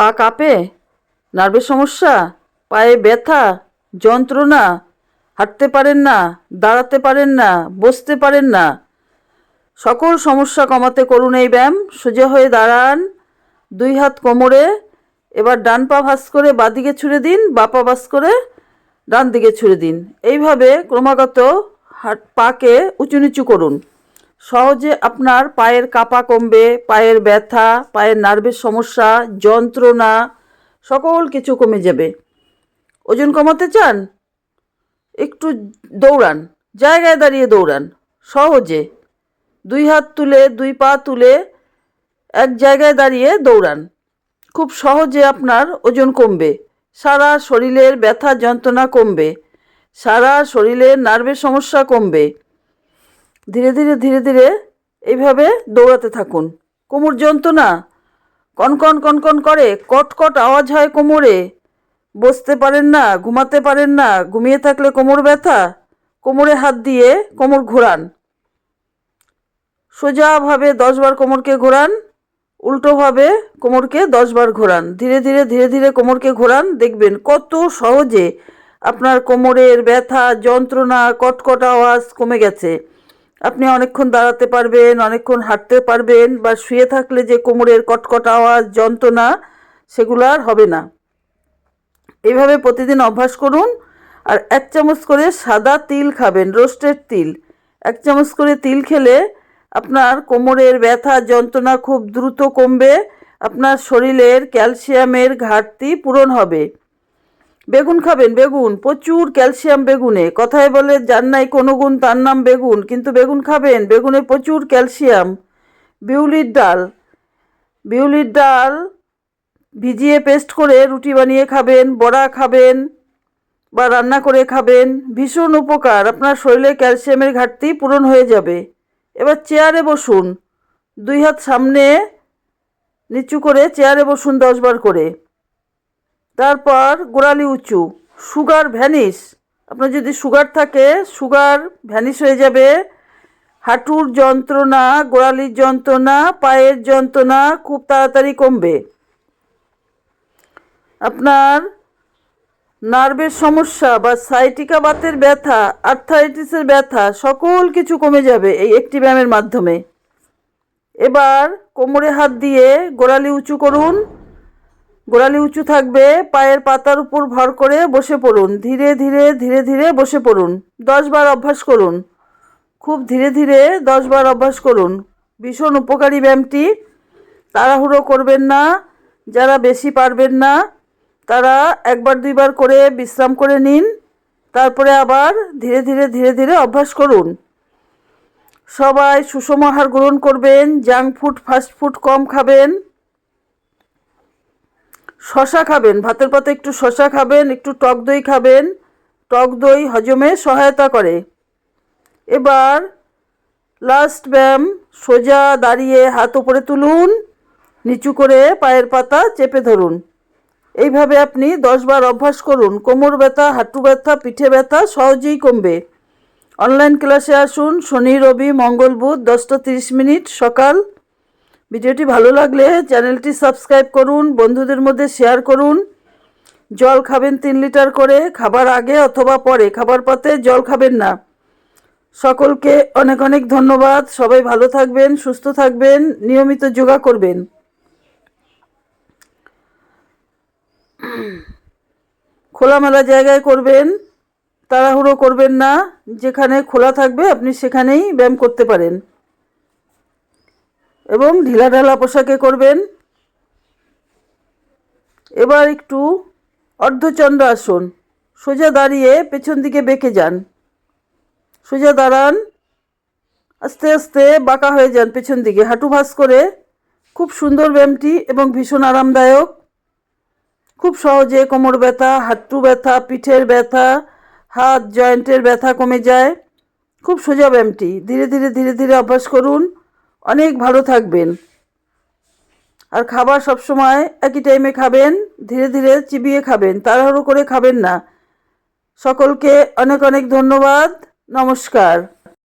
পা কাঁপে, নার্ভের সমস্যা, পায়ে ব্যথা, যন্ত্রণা, হাঁটতে পারেন না, দাঁড়াতে পারেন না, বসতে পারেন না। সকল সমস্যা কমাতে করুন এই ব্যায়াম। সোজা হয়ে দাঁড়ান, দুই হাত কোমরে, এবার ডান পা ভাস করে বাদিকে ছুঁড়ে দিন, বা পা ভাস করে ডান দিকে ছুঁড়ে দিন। এইভাবে ক্রমাগত হাট পাকে উঁচু নিচু করুন। সহজে আপনার পায়ের কাপা কমবে, পায়ের ব্যথা, পায়ের নার্ভের সমস্যা, যন্ত্রণা, সকল কিছু কমে যাবে। ওজন কমাতে চান? একটু দৌড়ান, জায়গায় দাঁড়িয়ে দৌড়ান, সহজে। দুই হাত তুলে, দুই পা তুলে এক জায়গায় দাঁড়িয়ে দৌড়ান। খুব সহজে আপনার ওজন কমবে, সারা শরীরের ব্যথা, যন্ত্রণা কমবে, সারা শরীরের নার্ভের সমস্যা কমবে। ধীরে ধীরে ধীরে ধীরে এইভাবে দৌড়াতে থাকুন। কোমর যন্ত্রণা কনকন কনকন করে, কটকট আওয়াজ হয় কোমরে। বসতে পারেন না, ঘুমাতে পারেন না, ঘুমিয়ে থাকলে কোমর ব্যথা, কোমরে হাত দিয়ে কোমর ঘোরান। সোজাভাবে দশবার কোমরকে ঘোরান, উল্টোভাবে কোমরকে দশবার ঘোরান। ধীরে ধীরে ধীরে ধীরে কোমরকে ঘোরান, দেখবেন কত সহজে আপনার কোমরের ব্যথা, যন্ত্রণা, কটকট আওয়াজ কমে গেছে। আপনি অনেকক্ষণ দাঁড়াতে পারবেন, অনেকক্ষণ হাঁটতে পারবেন বা শুয়ে থাকলে যে কোমরের কটকট আওয়াজ, যন্ত্রণা, সেগুলো আর হবে না। এইভাবে প্রতিদিন অভ্যাস করুন আর এক চামচ করে সাদা তিল খাবেন, রোস্টেড তিল। এক চামচ করে তিল খেলে আপনার কোমরের ব্যথা, যন্ত্রণা খুব দ্রুত কমবে, আপনার শরীরের ক্যালসিয়ামের ঘাটতি পূরণ হবে। বেগুন খাবেন, বেগুন। প্রচুর ক্যালসিয়াম বেগুনে। কথায় বলে, যার নাই কোনো গুণ, তার নাম বেগুন। কিন্তু বেগুন খাবেন, বেগুনে প্রচুর ক্যালসিয়াম। বিউলির ডাল। বিউলির ডাল ভিজিয়ে পেস্ট করে রুটি বানিয়ে খাবেন, বড়া খাবেন বা রান্না করে খাবেন। ভীষণ উপকার। আপনার শরীরে ক্যালসিয়ামের ঘাটতি পূরণ হয়ে যাবে। এবার চেয়ারে বসুন। দুই হাত সামনে নিচু করে চেয়ারে বসুন দশবার করে। তারপর গোড়ালি উঁচু, সুগার ভ্যানিশ। আপনার যদি সুগার থাকে, সুগার ভ্যানিশ হয়ে যাবে। হাঁটুর যন্ত্রণা, গোড়ালির যন্ত্রণা, পায়ের যন্ত্রণা খুব তাড়াতাড়ি কমবে। আপনার নার্ভের সমস্যা বা সাইটিকা বাতের ব্যথা, আর্থারাইটিসের ব্যথা, সকল কিছু কমে যাবে এই একটি ব্যায়ামের মাধ্যমে। এবার কোমরে হাত দিয়ে গোড়ালি উঁচু করুন। গোড়ালি উঁচু থাকবে, পায়ের পাতার উপর ভর করে বসে পড়ুন, ধীরে ধীরে ধীরে ধীরে বসে পড়ুন, দশ বার অভ্যাস করুন, খুব ধীরে ধীরে দশ বার অভ্যাস করুন। ভীষণ উপকারী ব্যায়ামটি, তাড়াহুড়ো করবেন না, যারা বেশি পারবেন না, তারা একবার দুইবার করে বিশ্রাম করে নিন, তারপরে আবার ধীরে ধীরে ধীরে ধীরে অভ্যাস করুন। সবাই সুষম আহার গ্রহণ করবেন, জাঙ্ক ফুড, ফাস্ট ফুড কম খাবেন। শশা খাবেন, ভাতের পাতে একটু শশা খাবেন, একটু টক দই খাবেন। টক দই হজমে সহায়তা করে। এবার লাস্ট ব্যায়াম, সোজা দাঁড়িয়ে হাত উপরে তুলুন, নিচু করে পায়ের পাতা চেপে ধরুন। এইভাবে আপনি দশবার অভ্যাস করুন, কোমর ব্যথা, হাঁটু ব্যথা, পিঠে ব্যথা সহজেই কমবে। অনলাইন ক্লাসে আসুন, শনি, রবি, মঙ্গল, বুধ, দশটা তিরিশ মিনিট সকাল। ভিডিওটি ভালো লাগলে চ্যানেলটি সাবস্ক্রাইব করুন, বন্ধুদের মধ্যে শেয়ার করুন। জল খাবেন তিন লিটার করে, খাবার আগে অথবা পরে। খাবার পাতে জল খাবেন না। সকলকে অনেক অনেক ধন্যবাদ। সবাই ভালো থাকবেন, সুস্থ থাকবেন, নিয়মিত যোগা করবেন। খোলামেলা জায়গায় করবেন, তাড়াহুড়ো করবেন না। যেখানে খোলা থাকবে, আপনি সেখানেই ব্যায়াম করতে পারেন। এবং ঢিলাঢালা পোশাকে করবেন। এবার একটু অর্ধচন্দ্র আসন। সোজা দাঁড়িয়ে পেছন দিকে বেঁকে যান। সোজা দাঁড়ান। আস্তে আস্তে বাঁকা হয়ে যান পেছন দিকে। হাঁটু ভাঁজ করে খুব সুন্দর ব্যায়ামটি এবং ভীষণ আরামদায়ক। খুব সহজে কোমর ব্যথা, হাঁটু ব্যথা, পিঠের ব্যথা, হাত, জয়েন্টের ব্যথা কমে যায়। খুব সোজা ব্যায়ামটি। ধীরে ধীরে ধীরে ধীরে অভ্যাস করুন। অনেক ভালো থাকবেন। আর খাবার সবসময় একই টাইমে খাবেন, ধীরে ধীরে চিবিয়ে খাবেন, তাড়াহুড়ো করে খাবেন না। সকলকে অনেক অনেক ধন্যবাদ, নমস্কার।